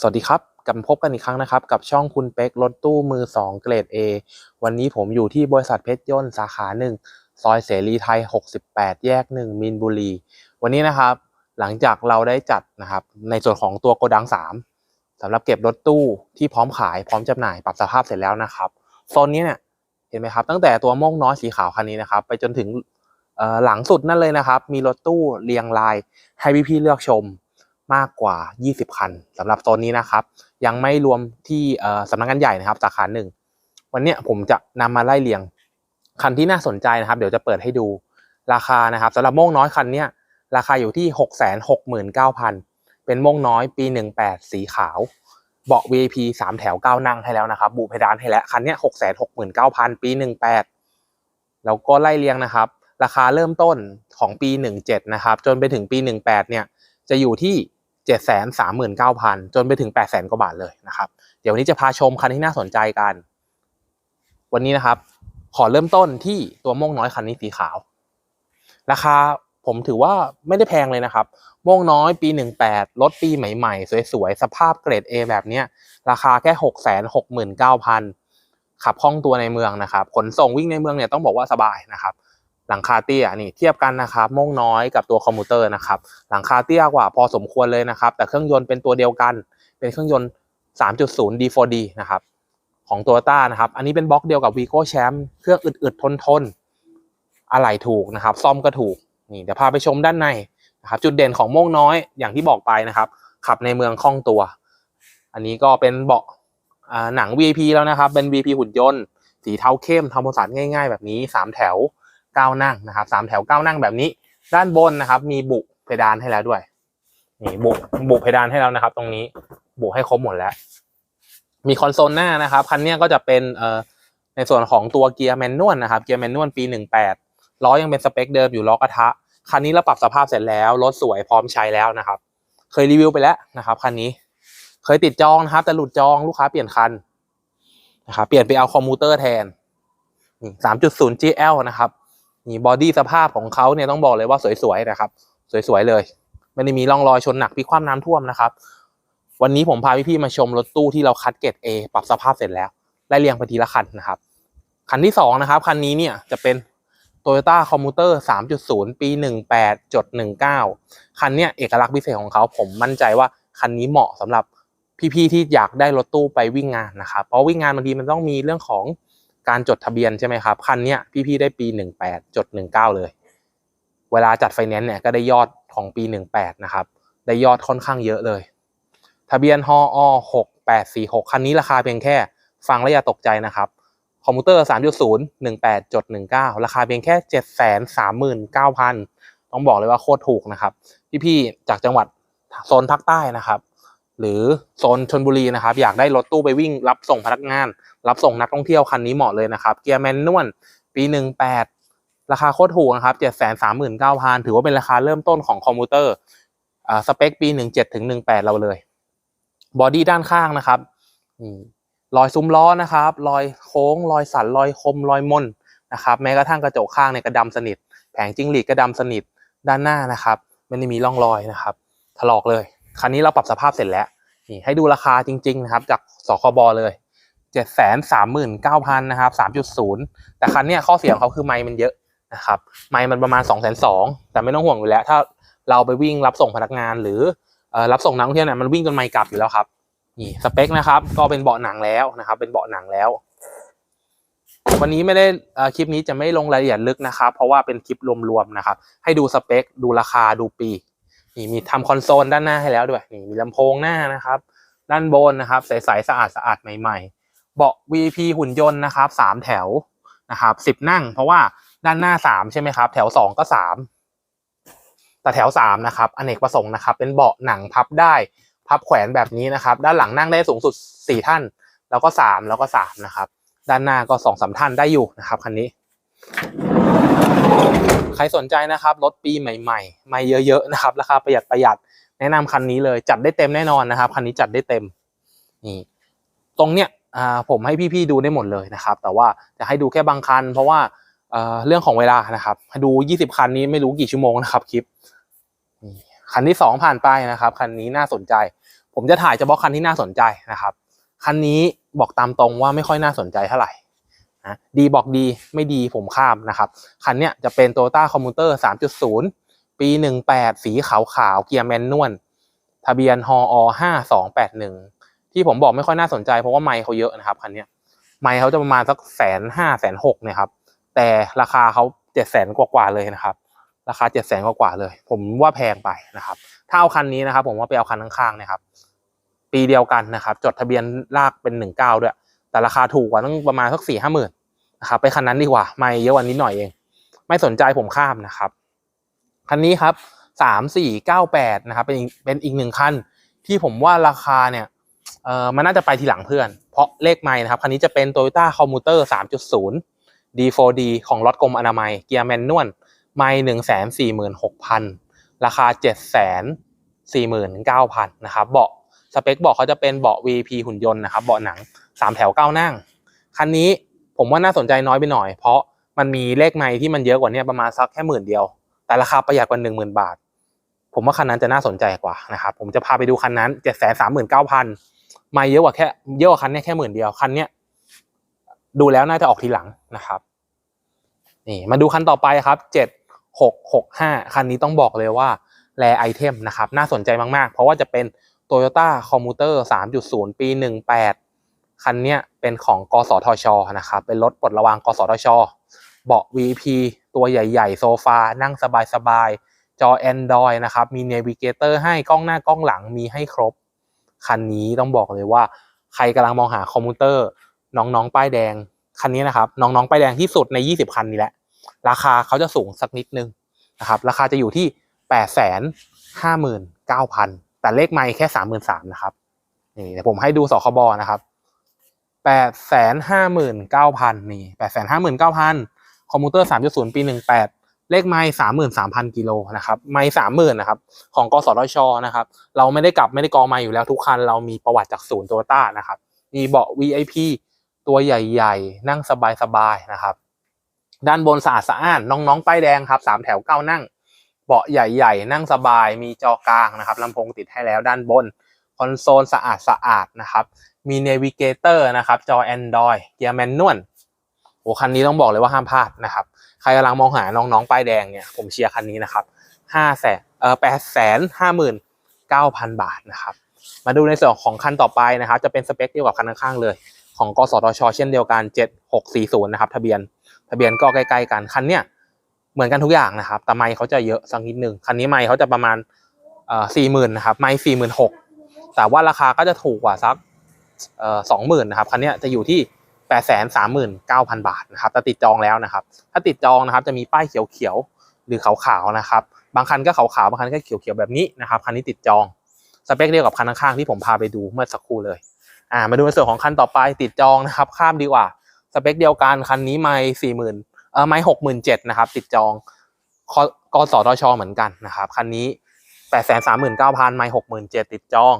สวัสดีครับกลับพบกันอีกครั้งนะครับ กับช่องคุณเป็กรถตู้มือ 2 เกรด A วันนี้ผมอยู่ที่บริษัทเพชรยนต์สาขาหนึ่งซอยเสรีไทย 68 แยก 1 มีนบุรี วันนี้นะครับ หลังจากเราได้จัดนะครับ ในส่วนของตัวโกดัง 3สำหรับเก็บรถตู้ที่พร้อมขายพร้อมจำหน่ายปรับสภาพเสร็จแล้วนะครับโซนนี้เนี่ยเห็นไหมครับ ตั้งแต่ตัวโม่งน้อยสีขาวคันนี้นะครับ ไปจนถึงหลังสุดนั่นเลยนะครับ มีรถตู้เรียงรายให้พี่ๆเลือกชม มากกว่า 20 คันสำหรับโซนนี้นะครับ ยังไม่รวมที่สำนักงานใหญ่นะครับสาขาหนึ่งวันนี้ผมจะนำมาไล่เรียง คันที่น่าสนใจนะครับ เดี๋ยวจะเปิดให้ดูราคานะครับสำหรับโม่งน้อยคันนี้ราคาอยู่ที่ 669,000 เป็นโม่งน้อยปี 18 สีขาวเบาะ VIP 3 แถว 9 นั่งให้แล้วนะครับบุเพดานให้แล้ว คันนี้669,000 ปี 18 แล้วก็ไล่เรียงนะครับ ราคาเริ่มต้นของปี 17 นะครับ จนไปถึงปี 18 เนี่ย จะอยู่ที่ 739,000 จนไปถึง800,000 กว่าบาทเลยนะครับ เดี๋ยววันนี้จะพาชมคันที่น่าสนใจกัน วันนี้นะครับ ขอเริ่มต้นที่ตัวม่งน้อยคันนี้สีขาว ราคาผมถือว่าไม่ได้แพงเลยนะครับม่งน้อยปี 18 รถปีใหม่ๆ สวยๆ สภาพเกรด A แบบนี้ราคาแค่ 669,000 ขับคล่องตัวในเมืองนะครับ ขนส่งวิ่งในเมืองเนี่ยต้องบอกว่าสบายนะครับ หลังคาเตี้ยนี่เทียบกันนะครับโม่งน้อยกับตัวคอมพิวเตอร์นะครับหลังคาเตี้ยกว่าพอสมควรเลยนะครับ แต่เครื่องยนต์เป็นตัวเดียวกัน เป็นเครื่องยนต์ 3.0 D4D นะครับของตัวต้านะครับอันนี้เป็นบล็อกเดียวกับ Vigo Champ เครื่องอึดๆทนๆอะไหล่ถูกนะครับ ซ่อมก็ถูกนี่เดี๋ยวพาไปชมด้านในนะครับจุดเด่นของโม่งน้อยอย่างที่บอกไปนะครับ ขับในเมืองคล่องตัว อันนี้ก็เป็นเบาะอ่าหนัง VIP แล้วนะครับ เป็น VIP หุ่นยนต์ สีเทาเข้มทำความสะอาดง่าย ๆ แบบนี้ 3 แถว เก้านั่งนะครับสามแถวเก้านั่งแบบนี้ ด้านบนนะครับ มีบุเพดานให้แล้วด้วยนี่บุบุเพดานให้แล้วนะครับ ตรงนี้บุให้ครบหมดแล้ว มีคอนโซลหน้านะครับคันนี้ก็จะเป็นเอ่อในส่วนของตัวเกียร์แมนนวลนะครับเกียร์แมนนวลปีหนึ่งแปดล้อยังเป็นสเปคเดิมอยู่ล้อกระทะคันนี้เราปรับสภาพเสร็จแล้วรถสวยพร้อมใช้แล้วนะครับ เคยรีวิวไปแล้วนะครับคันนี้เคยติดจองนะครับแต่หลุดจองลูกค้าเปลี่ยนคันนะครับเปลี่ยนไปเอาคอมพิวเตอร์แทนนี่สามจุดศูนย์ GL นะครับ นี่บอดี้สภาพของเขาเนี่ยต้องบอกเลยว่าสวยๆนะครับ สวยๆเลย ไม่ได้มีร่องรอยชนหนักพิกคว่ำน้ำท่วมนะครับ วันนี้ผมพาพี่ๆมาชมรถตู้ที่เราคัดเกรด A ปรับสภาพเสร็จแล้วไล่เรียงไปทีละคันนะครับ คันที่สองนะครับคันนี้เนี่ยจะเป็น Toyota Commuter 3.0 ปี 18.19 คันเนี้ยเอกลักษณ์พิเศษของเขาผมมั่นใจว่าคันนี้เหมาะสำหรับพี่ๆที่อยากได้รถตู้ไปวิ่งงานนะครับ เพราะวิ่งงานบางทีมันต้องมีเรื่องของ การจดทะเบียนใช่ไหมครับคันเนี้ยพี่ๆได้ปี 18จด19 เลย เวลาจัดไฟแนนซ์เนี่ยก็ได้ยอดของปี 18นะครับได้ยอดค่อนข้างเยอะเลย ทะเบียนฮอ6846 คันนี้ราคาเพียงแค่ฟังแล้วอย่าตกใจนะครับคอมพิวเตอร์ 3.0 18จด19 ราคาเพียงแค่ 739,000 ต้องบอกเลยว่าโคตรถูกนะครับ พี่ๆจากจังหวัดโซนภาคใต้นะครับ หรือโซนชนบุรีนะครับ อยากได้รถตู้ไปวิ่งรับส่งพนักงาน รับส่งนักท่องเที่ยวคันนี้เหมาะเลยนะครับ เกียร์แมนนวลปีหนึ่งแปดราคาโคตรถูกนะครับเจ็ดแสนสามหมื่นเก้าพันถือว่าเป็นราคาเริ่มต้นของคอมพิวเตอร์สเปคปีหนึ่งเจ็ดถึงหนึ่งแปดเราเลย บอดี้ด้านข้างนะครับรอยซุ้มล้อนะครับ รอยโค้ง รอยสัน รอยคม รอยมนนะครับ แม้กระทั่งกระจกข้างในยกระดำสนิท แผงจิ้งหรีดกระดำสนิท ด้านหน้านะครับ ไม่ได้มีร่องรอยนะครับ ถลอกเลย คันนี้เราปรับสภาพเสร็จแล้วนี่ให้ดูราคาจริงๆนะครับจากสคบเลยเจ็ดแสนสามหมื่นเก้าพันนะครับสามจุดศูนย์แต่คันเนี้ยข้อเสียของเขาคือไม้มันเยอะนะครับไม้มันประมาณสองแสนสองแต่ไม่ต้องห่วงอยู่แล้ว ถ้าเราไปวิ่งรับส่งพนักงานหรือรับส่งนักท่องเที่ยวเนี่ยมันวิ่งจนไม้กลับอยู่แล้วครับนี่สเปคนะครับก็เป็นเบาะหนังแล้วนะครับ เป็นเบาะหนังแล้ว วันนี้ไม่ได้คลิปนี้จะไม่ลงรายละเอียดลึกนะครับ เพราะว่าเป็นคลิปรวมๆนะครับ ให้ดูสเปค ดูราคาดูปี นี่มีทำคอนโซลด้านหน้าให้แล้วด้วยนี่มีลำโพงหน้านะครับ ด้านบนนะครับใสๆสะอาดสะอาดใหม่ ๆ เบาะ VP หุ่นยนต์นะครับสามแถวนะครับสิบนั่ง เพราะว่าด้านหน้าสามใช่ไหมครับ แถวสองก็สามแต่แถวสามนะครับอเนกประสงค์นะครับ เป็นเบาะหนังพับได้พับแขวนแบบนี้นะครับ ด้านหลังนั่งได้สูงสุดสี่ท่าน แล้วก็สามแล้วก็สามนะครับ ด้านหน้าก็สองสามท่านได้อยู่นะครับคันนี้ ใครสนใจนะครับรถปีใหม่ๆไม่เยอะๆนะครับราคาประหยัดประหยัดแนะนำคันนี้เลยจัดได้เต็มแน่นอนนะครับคันนี้จัดได้เต็มนี่ตรงเนี้ยอ่าผมให้พี่ๆดูได้หมดเลยนะครับ แต่ว่าจะให้ดูแค่บางคัน เพราะว่าเอ่อเรื่องของเวลานะครับ ดู 20 คันนี้ไม่รู้กี่ชั่วโมงนะครับคลิปคันที่สองผ่านไปนะครับคันนี้น่าสนใจผผมจะถ่ายเฉพาะคันที่น่าสนใจนะครับคันนี้บอกตามตรงว่าไม่ค่อยน่าสนใจเท่าไหร่ นะดีบอกดีไม่ดีผมข้ามนะครับ คันเนี้ยจะเป็น Toyota Commuter 3.0 ปี 18 สีขาวขาวเกียร์แมนนวลทะเบียนฮออ5281ที่ผมบอกไม่ค่อยน่าสนใจเพราะว่าไมค์เขาเยอะนะครับคันเนี้ยไมค์เขาจะประมาณสักแสนห้าแสนหกเนี่ยครับแต่ราคาเขาเจ็ดแสนกว่าๆเลยนะครับ ราคาเจ็ดแสนกว่าๆเลย ผมว่าแพงไปนะครับ ถ้าเอาคันนี้นะครับ ผมว่าไปเอาคันข้างๆนะครับ ปีเดียวกันนะครับ จดทะเบียนลากเป็นหนึ่งเก้าด้วย แต่ราคาถูกกว่าตั้งประมาณสักสี่ห้าหมื่นนะครับไปคันนั้นดีกว่า ไม่เยอะว่านี้หน่อยเอง ไม่สนใจผมข้ามนะครับ คันนี้ครับสามสี่เก้าแปดนะครับ เป็นอีกเป็นอีกหนึ่งคันที่ผมว่าราคาเนี่ยเออมันน่าจะไปทีหลังเพื่อน เพราะเลขไม่นะครับ คันนี้จะเป็น Toyota Commuter 3.0 D4D ของรถกรมอนามัยเกียร์แมนนวลไม่หนึ่งแสนสี่หมื่นหกพันราคาเจ็ดแสนสี่หมื่นเก้าพันนะครับเบาะสเปคเบาะเขาจะเป็นเบาะ VP หุ่นยนต์นะครับเบาะหนัง สามแถวเก้านั่ง คันนี้ผมว่าน่าสนใจน้อยไปหน่อย เพราะมันมีเลขไม่ที่มันเยอะกว่านี้ประมาณสักแค่หมื่นเดียว แต่ราคาประหยัดกว่าหนึ่งหมื่นบาท ผมว่าคันนั้นจะน่าสนใจกว่านะครับ ผมจะพาไปดูคันนั้นเจ็ดแสนสามหมื่นเก้าพันไม่เยอะกว่าแค่เยอะกว่าคันนี้แค่หมื่นเดียวคันเนี้ยดูแล้วน่าจะออกทีหลังนะครับนี่มาดูคันต่อไปครับเจ็ดหกหกห้าคันนี้ต้องบอกเลยว่าแรไอเทมนะครับน่าสนใจมากๆ เพราะว่าจะเป็น Toyota Commuter 3.0 ปี 18 คันนี้เป็นของกสทชนะครับ เป็นรถปลดระวางกสทช เบาะ VP ตัวใหญ่ๆ โซฟา นั่งสบายๆ จอ Android นะครับ มี Navigator ให้กล้องหน้ากล้องหลังมีให้ครบ คันนี้ต้องบอกเลยว่า ใครกำลังมองหาคอมพิวเตอร์ น้องๆ ป้ายแดง คันนี้นะครับ น้องๆ ป้ายแดงที่สุดใน 20 คันนี้แหละ ราคาเขาจะสูงสักนิดนึงนะครับ ราคาจะอยู่ที่ 8 5 9 0 0 0 แต่เลขไม่แค่ 33,000นะครับนี่เดี๋ยวผมให้ดูสคบนะครับ 8 5 9 0 0 0นี่8 5 9 0 0 0คอมพิวเตอร์3.0ปี18เลขไม่33,000กิโลนะครับไม่30,000นะครับของกสทชนะครับ เราไม่ได้กลับไม่ได้กองไมาอยู่แล้วทุกคัน เรามีประวัติจากศูนย์โตโยต้านะครับ มีเบาะ VIP ตัวใหญ่ๆ นั่งสบายๆนะครับ ด้านบนสะอาดสะอ้านน้องๆป้ายแดงครับสามแถวเก้านั่ง เบาะใหญ่ๆ นั่งสบายมีจอกลางนะครับลำโพงติดให้แล้วด้านบนคอนโซลสะอาดสะอาดนะครับ มีเนวิเกเตอร์นะครับ จอ Android เกียร์แมนนวลโอ้คันนี้ต้องบอกเลยว่าห้ามพลาดนะครับ ใครกำลังมองหาน้องๆ ป้ายแดงเนี่ย ผมเชียร์คันนี้นะครับห้าแสนเอ่อแปดแสนห้าหมื่นเก้าพันบาทนะครับ มาดูในส่วนของคันต่อไปนะครับ จะเป็นสเปคเดียวกับคันข้างๆเลย ของกสทช เช่นเดียวกัน7640นะครับ ทะเบียน ทะเบียนก็ใกล้ๆกัน คันเนี้ยเหมือนกันทุกอย่างนะครับ แต่ไมค์เขาจะเยอะสักนิดนึงคันนี้ไมค์เขาจะประมาณเอ่อสี่หมื่นนะครับ ไมค์สี่หมื่นหกแต่ว่าราคาก็จะถูกกว่าสัก สองหมื่นนะครับคันนี้จะอยู่ที่แปดแสนสามหมื่นเก้าพันบาทนะครับแต่ติดจองแล้วนะครับ ถ้าติดจองนะครับจะมีป้ายเขียวๆหรือขาวๆนะครับ บางคันก็ขาวๆบางคันก็เขียวๆแบบนี้นะครับคันนี้ติดจองสเปคเดียวกับคันข้างๆที่ผมพาไปดูเมื่อสักครู่เลยอ่ามาดูในส่วนของคันต่อไปติดจองนะครับข้ามดีกว่าสเปคเดียวกันคันนี้ไม่สี่หมื่นเออไม่หกหมื่นเจ็ดนะครับติดจองกสทชเหมือนกันนะครับคันนี้แปดแสนสามหมื่นเก้าพันไม่หกหมื่นเจ็ดติดจอง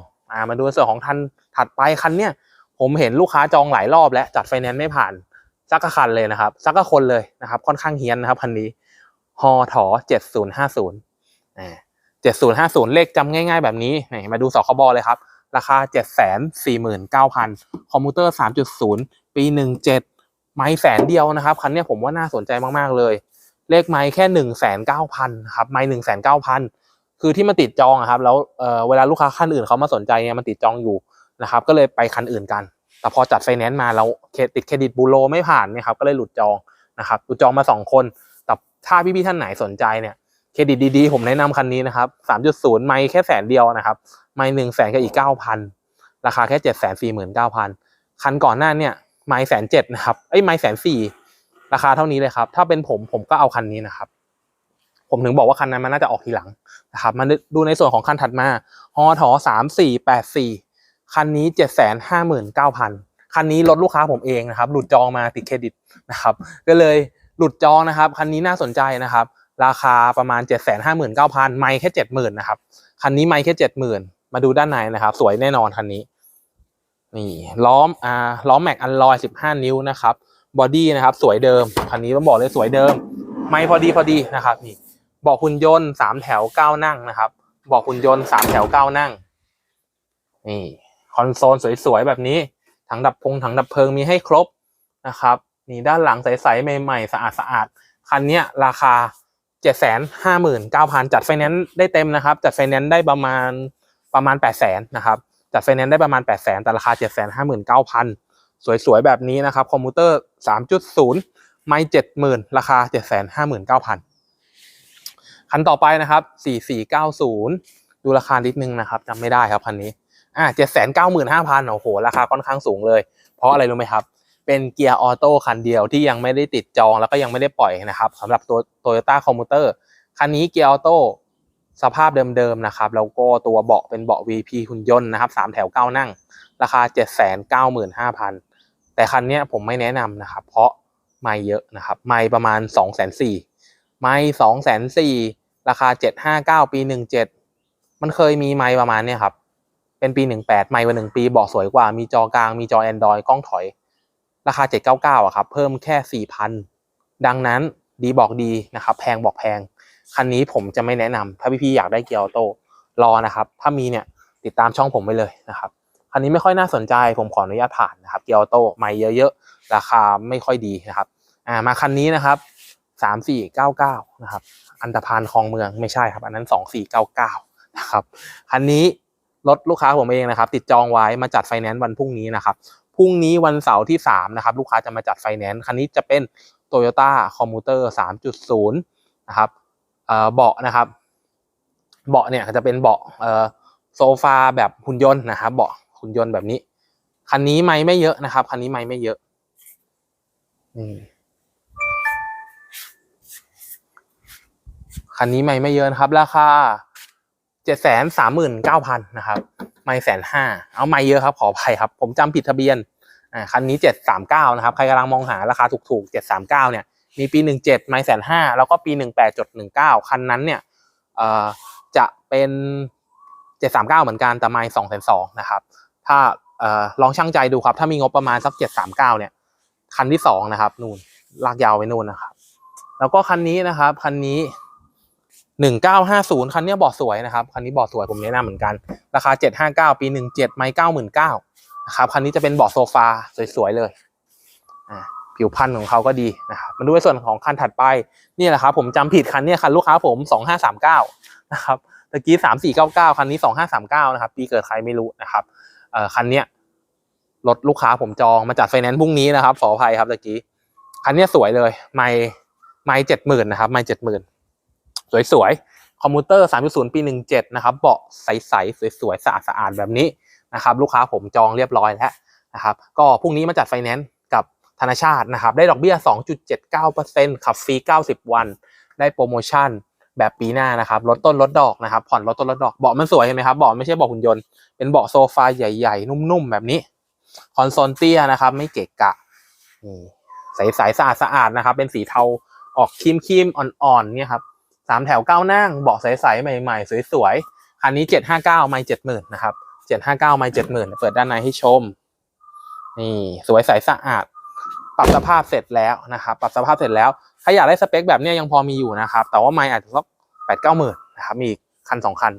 มาดูส่วนของคันถัดไปคันเนี้ยผมเห็นลูกค้าจองหลายรอบแล้วจัดไฟแนนซ์ไม่ผ่านสักคันเลยนะครับสักคนเลยนะครับค่อนข้างเฮี้ยนนะครับคันนี้ฮอถอเจ็ดศูนย์ห้าศูนย์เจ็ดศูนย์ห้าศูนย์เลขจำง่าย ๆ แบบนี้นี่มาดูสคบเลยครับราคาเจ็ดแสนสี่หมื่นเก้าพันคอมพิวเตอร์สามจุดศูนย์ปีหนึ่งเจ็ดไม้แสนเดียวนะครับคันเนี้ยผมว่าน่าสนใจมากๆเลย เลขไม้แค่หนึ่งแสนเก้าพันครับไม้หนึ่งแสนเก้าพัน คือที่มันติดจองอะครับแล้วเเวลาลูกค้าคันอื่นเขามาสนใจเนี่ยมันติดจองอยู่นะครับ ก็เลยไปคันอื่นกัน แต่พอจัดไฟแนนซ์มาแล้วติดเครดิตบูโรไม่ผ่านเนี่ยครับก็เลยหลุดจองนะครับหลุดจองมาสองคน แต่ถ้าพี่ๆท่านไหนสนใจเนี่ยเครดิตดีๆ ผมแนะนำคันนี้นะครับสามจุดศูนย์ไม่แค่แสนเดียวนะครับ ไม่หนึ่งแสนก็อีกเก้าพันราคาแค่เจ็ดแสนสี่หมื่นเก้าพันคันก่อนหน้าเนี่ยไม่แสนเจ็ดนะครับเอ้ไม่แสนสี่ราคาเท่านี้เลยครับ ถ้าเป็นผมผมก็เอาคันนี้นะครับ ผมถึงบอกว่าคันนั้นมันน่าจะออกทีหลังนะครับมาดูในส่วนของคันถัดมาฮอถอสามสี่แปดสี่คันนี้เจ็ดแสนห้าหมื่นเก้าพันคันนี้รถลูกค้าผมเองนะครับ หลุดจองมาติดเครดิตนะครับ ก็เลยหลุดจองนะครับ คันนี้น่าสนใจนะครับ ราคาประมาณเจ็ดแสนห้าหมื่นเก้าพันไม่แค่เจ็ดหมื่นนะครับ คันนี้ไม่แค่เจ็ดหมื่นมาดูด้านในนะครับ สวยแน่นอนคันนี้ นี่ล้อมอ่าล้อมแม็กอันลอยสิบห้านิ้วนะครับ บอดี้นะครับ สวยเดิม คันนี้ต้องบอกเลยสวยเดิม ไม่พอดีพอดีนะครับ นี่ บอกหุ่นยนต์สามแถวเก้านั่งนะครับเบอกหุ่นยนต์สามแถวเก้านั่ง นี่คอนโซลสวยๆแบบนี้ ถังดับพงถังดับเพลิงมีให้ครบนะครับ นี่ด้านหลังใสๆใหม่ๆสะอาดๆคันนี้ราคา7 5 9 0 0 0จัดไฟแนนซ์ได้เต็มนะครับ จัดไฟแนนซ์ได้ประมาณประมาณ8 0 0 0 0นนะครับจัดไฟแนนซ์ได้ประมาณ8 0 0 0 0แต่ราคา7 5 9 0 0 0สวยๆแบบนี้นะครับ คอมพิวเตอร์3.0ไม่70,000ราคา7 5 9 0 0 0 คันต่อไปนะครับ 4490 ดูราคานิดนึงนะครับจำไม่ได้ครับคันนี้อ่า795,000โอ้โห ราคาค่อนข้างสูงเลย เพราะอะไรรู้ไหมครับ เป็นเกียร์ออโต้คันเดียวที่ยังไม่ได้ติดจองแล้วก็ยังไม่ได้ปล่อยนะครับสำหรับตัว Toyota Commuter คันนี้เกียร์ออโต้สภาพเดิมๆนะครับแล้วก็ตัวเบาะเป็นเบาะ VP หุ่นยนต์นะครับสามแถวเก้านั่ง ราคา 795,000 แต่คันนี้ผมไม่แนะนำนะครับ เพราะไม่เยอะนะครับ ไม่ประมาณ 2 4 0 0 0ไม่2 4 0 0 0 ราคา759ปี17มันเคยมีไม่ประมาณเนี้ยครับ เป็นปี18ไม่วันหนึ่งปีเบาะสวยกว่า มีจอกลาง มีจอ Android กล้องถอย ราคา799อะครับ เพิ่มแค่4,000ดังนั้นดีบอกดีนะครับ แพงบอกแพง คันนี้ผมจะไม่แนะนำถ้าพี่ๆอยากได้เกียร์ออโต้รอนะครับ ถ้ามีเนี่ยติดตามช่องผมไปเลยนะครับ คันนี้ไม่ค่อยน่าสนใจ ผมขออนุญาตผ่านนะครับ เกียร์ออโต้ไม่เยอะๆ ราคาไม่ค่อยดีนะครับ อ่า มาคันนี้นะครับ 3499นะครับ อันตพานคลองเมืองไม่ใช่ครับ อันนั้น2499นะครับ คันนี้รถลูกค้าผมเองนะครับ ติดจองไว้มาจัดไฟแนนซ์วันพรุ่งนี้นะครับ พรุ่งนี้วันเสาร์ที่3นะครับ ลูกค้าจะมาจัดไฟแนนซ์ คันนี้จะเป็น Toyota Commuter 3.0 นะครับเออบาะนะครับ เบาะเนี่ยจะเป็นเบาะเออโซฟาแบบหุ่นยนต์นะครับ เบาะหุ่นยนต์แบบนี้ คันนี้ไม่ไม่เยอะนะครับ คันนี้ไม่ไม่เยอะนี่ คันนี้ไม่ไม่เยอะนะครับ ราคาเจ็ดแสนสามหมื่นเก้าพันนะครับ ไม่แสนห้าเอาไม่เยอะครับขออภัยครับ ผมจำผิดทะเบียนอ่าคันนี้เจ็ดสามเก้านะครับ ใครกำลังมองหาราคาถูกๆเจ็ดสามเก้าเนี่ยมีปีหนึ่งเจ็ดไม่แสนห้าแล้วก็ปีหนึ่งแปดจดหนึ่งเก้าคันนั้นเนี่ยเอ่อจะเป็นเจ็ดสามเก้าเหมือนกันแต่ไม่สองแสนสองนะครับ ถ้าเอ่อลองช่างใจดูครับ ถ้ามีงบประมาณสักเจ็ดสามเก้าเนี่ยคันที่สองนะครับ นู่นลากยาวไปนู่นนะครับ แล้วก็คันนี้นะครับคันนี้ หนึ่งเก้าห้าศูนย์คันนี้เบาะสวยนะครับ คันนี้เบาะสวยผมแนะนำเหมือนกัน ราคาเจ็ดห้าเก้าปีหนึ่งเจ็ดไม่เก้าหมื่นเก้านะครับ คันนี้จะเป็นเบาะโซฟาสวยๆเลย ผิวพันธุ์ของเขาก็ดีนะครับ มาดูในส่วนของคันถัดไป นี่แหละครับผมจำผิดคันนี้คันลูกค้าผมสองห้าสามเก้านะครับตะกี้สามสี่เก้าเก้าคันนี้สองห้าสามเก้านะครับ ปีเกิดใครไม่รู้นะครับคันนี้รถลูกค้าผมจองมาจัดไฟแนนซ์พรุ่งนี้นะครับขออภัยครับตะกี้ คันนี้สวยเลย ไม่ไม่เจ็ดหมื่นนะครับ ไม่เจ็ดหมื่น สวยๆ คอมพิวเตอร์ 3.0 ปี 17 นะครับ เบาะใสๆ สวยๆ สะอาดๆ แบบนี้นะครับ ลูกค้าผมจองเรียบร้อยแล้วนะครับ ก็พรุ่งนี้มาจัดไฟแนนซ์กับธนาชาตินะครับ ได้ดอกเบี้ย 2.79%ขับฟรี 90 วัน ได้โปรโมชั่นแบบปีหน้านะครับลดต้นลดดอกนะครับ ผ่อนลดต้นลดดอก เบาะมันสวยเห็นไหมครับ เบาะไม่ใช่เบาะหุ่นยนต์ เป็นเบาะโซฟาใหญ่ๆ นุ่มๆ แบบนี้ คอนโซลเตี้ยนะครับ ไม่เกะกะนี่ใสๆสะอาดๆนะครับ เป็นสีเทาออกครีมๆ อ่อนๆ เนี่ยครับ สามแถวเก้านั่งเบาะใสๆใหม่ๆ สวยๆ คันนี้เจ็ดห้าเก้าไม่เจ็ดหมื่นนะครับเจ็ดห้าเก้าไม่เจ็ดหมื่นเปิดด้านในให้ชม นี่สวยใสสะอาด ปรับสภาพเสร็จแล้วนะครับ ปรับสภาพเสร็จแล้วถ้าอยากได้สเปคแบบนี้ยยังพอมีอยู่นะครับ แต่ว่าไม่อาจจะสักแปดเก้าหมื่นนะครับ มีคันสองคัน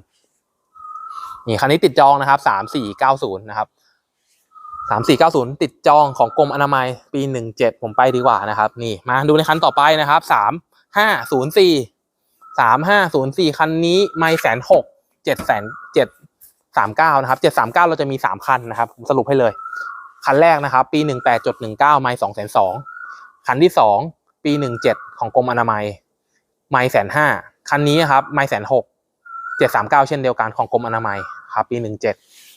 นี่คันนี้ติดจองนะครับสามสี่เก้าศูนย์นะครับสามสี่เก้าศูนย์ติดจองของกรมอนามัยปีหนึ่งเจ็ดผมไปดีกว่านะครับ นี่มาดูในคันต่อไปนะครับสามห้าศูนย์สี่ สามห้าศูนย์สี่คันนี้ไม่แสนหกเจ็ดแสนเจ็ดสามเก้านะครับเจ็ดสามเก้าเราจะมีสามคันนะครับผมสรุปให้เลย คันแรกนะครับ ปีหนึ่งแปดจุดหนึ่งเก้าไม่สองแสนสองคันที่สองปีหนึ่งเจ็ดของกรมอนามัย ไม่แสนห้าคันนี้ครับไม่แสนหกเจ็ดสามเก้าเช่นเดียวกันของกรมอนามัยครับปีหนึ่งเจ็ด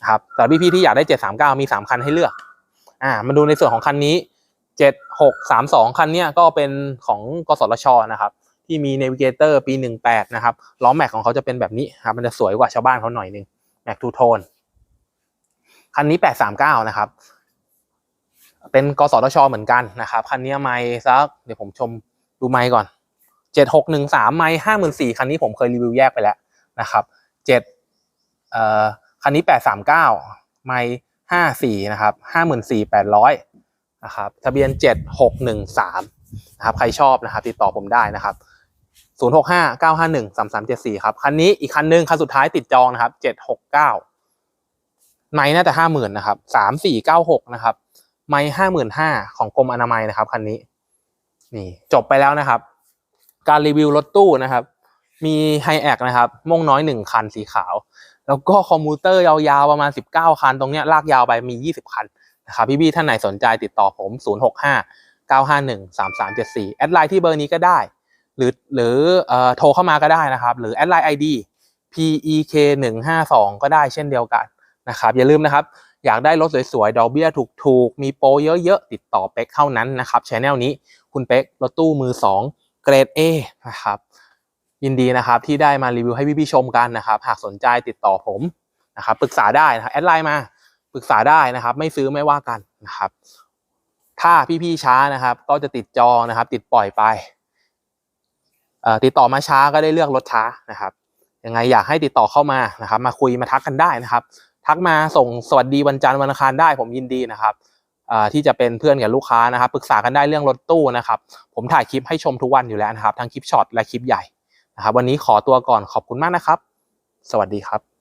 ครับแต่พี่ๆที่อยากได้เจ็ดสามเก้ามีสามคันให้เลือกอ่ามาดูในส่วนของคันนี้เจ็ดหกสามสองคันเนี้ยก็เป็นของกสทชนะครับ ที่มี Navigator ปี 18 นะครับ ล้อแม็กของเขาจะเป็นแบบนี้ครับ มันจะสวยกว่าชาวบ้านเขาหน่อยนึงแม็กทูโทนคันนี้ 839 นะครับ เป็นกสทช เหมือนกันนะครับ คันนี้ไม่สัก เดี๋ยวผมชมดูไม่ก่อน 7613 ไม่54,000 คันนี้ผมเคยรีวิวแยกไปแล้วนะครับ7เอ่อ คันนี้ 839 ไม่54 นะครับ 54,800 นะครับ ทะเบียน 7613นะครับใครชอบนะครับติดต่อผมได้นะครับ 0 6 5 9 5 1 3 3 7 4 ครับ คันนี้อีกคันหนึงคันสุดท้ายติดจองนะครับ 769 ไม้น่าจะห้าหมื่นนะครับสามสี่เก้าหกนะครับ ไม้ห้าหมื่นห้าของกรมอนามัยนะครับคันนี้ นี่จบไปแล้วนะครับ การรีวิวรถตู้นะครับ มีไฮแอกนะครับม่วงน้อยหนึ่งคันสีขาว แล้วก็คอมพิวเตอร์ยาวๆ ประมาณ 19 คัน ตรงเนี้ยลากยาวไปมี 20 คันนะครับพี่ๆท่านไหนสนใจติดต่อผม 065 951 3374 แอดไลน์ที่เบอร์นี้ก็ได้ หรือหรือโทรเข้ามาก็ได้นะครับ หรือแอดไลน์ ID PEK 152ก็ได้เช่นเดียวกันนะครับอย่าลืมนะครับ อยากได้รถสวยๆ ดอกเบี้ยถูกๆ มีโปรเยอะๆ ติดต่อเป็กเท่านั้นนะครับชแนลนี้คุณเป็กรถตู้มือ 2 เกรด A นะครับยินดีนะครับที่ได้มารีวิวให้พี่ๆชมกันนะครับ หากสนใจติดต่อผมนะครับปรึกษาได้นะครับแอดไลน์มาปรึกษาได้นะครับ ไม่ซื้อไม่ว่ากันนะครับ ถ้าพี่ๆช้านะครับ ก็จะติดจอนะครับ ติดปล่อยไป ติดต่อมาช้าก็ได้เลือกรถช้านะครับยังไงอยากให้ติดต่อเข้ามานะครับ มาคุยมาทักกันได้นะครับ ทักมาส่งสวัสดีวันจันทร์วันอังคารได้ผมยินดีนะครับที่จะเป็นเพื่อนกับลูกค้านะครับปรึกษากันได้เรื่องรถตู้นะครับ ผมถ่ายคลิปให้ชมทุกวันอยู่แล้วนะครับ ทั้งคลิปช็อตและคลิปใหญ่นะครับ วันนี้ขอตัวก่อนขอบคุณมากนะครับ สวัสดีครับ